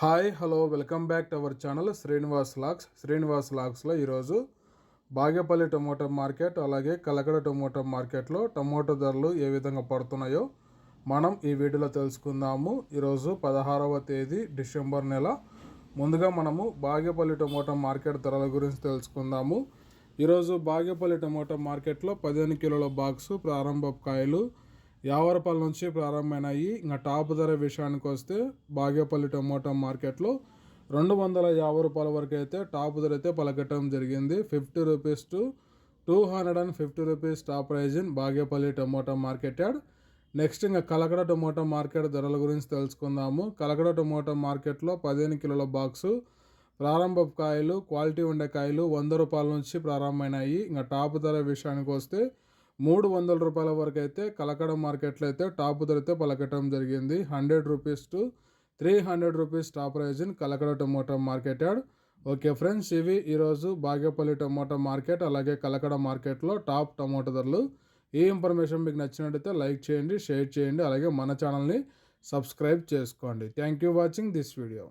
Hi hello welcome back to our channel Srinivas lakhs Srinivas లాక్స్లో ఈరోజు Bagepalli tomato market అలాగే Kalakada tomato మార్కెట్లో టమోటా ధరలు ఏ విధంగా పడుతున్నాయో మనం ఈ వీడియోలో తెలుసుకుందాము. ఈరోజు పదహారవ తేదీ డిసెంబర్ నెల. ముందుగా మనము బాగేపల్లి టమోటా మార్కెట్ ధరల గురించి తెలుసుకుందాము. ఈరోజు బాగేపల్లి టమోటా మార్కెట్లో పదిహేను కిలోల బాక్సు ప్రారంభ కాయలు యాభై రూపాయల నుంచి ప్రారంభమైనాయి. ఇంకా టాప్ ధర విషయానికి వస్తే బాగేపల్లి టమోటా మార్కెట్లో రెండు వందల యాభై రూపాయల వరకు అయితే టాప్ ధర అయితే పలకటం జరిగింది. Fifty rupees to two hundred and fifty rupees top price in Bagepalli tomato market yard next ఇంకా కలకడ టమోటా మార్కెట్ ధరల గురించి తెలుసుకుందాము. కలకడ టమోటా మార్కెట్లో పదిహేను కిలోల బాక్సు ప్రారంభ కాయలు క్వాలిటీ ఉండే కాయలు వంద రూపాయల నుంచి ప్రారంభమైనాయి. ఇంకా టాప్ ధర విషయానికి వస్తే మూడు వందల రూపాయల వరకు అయితే కలకడ మార్కెట్లో అయితే టాప్ ధరతో పలకటం జరిగింది. Hundred rupees to three hundred rupees top price in Kalakada tomato market yard. Okay friends ఇవి ఈరోజు బాగేపల్లి టమోటా మార్కెట్ అలాగే కలకడ మార్కెట్లో టాప్ టమోటా ధరలు. ఈ ఇన్ఫర్మేషన్ మీకు నచ్చినట్టయితే లైక్ చేయండి షేర్ చేయండి అలాగే మన ఛానల్ని సబ్స్క్రైబ్ చేసుకోండి. Thank you watching this video.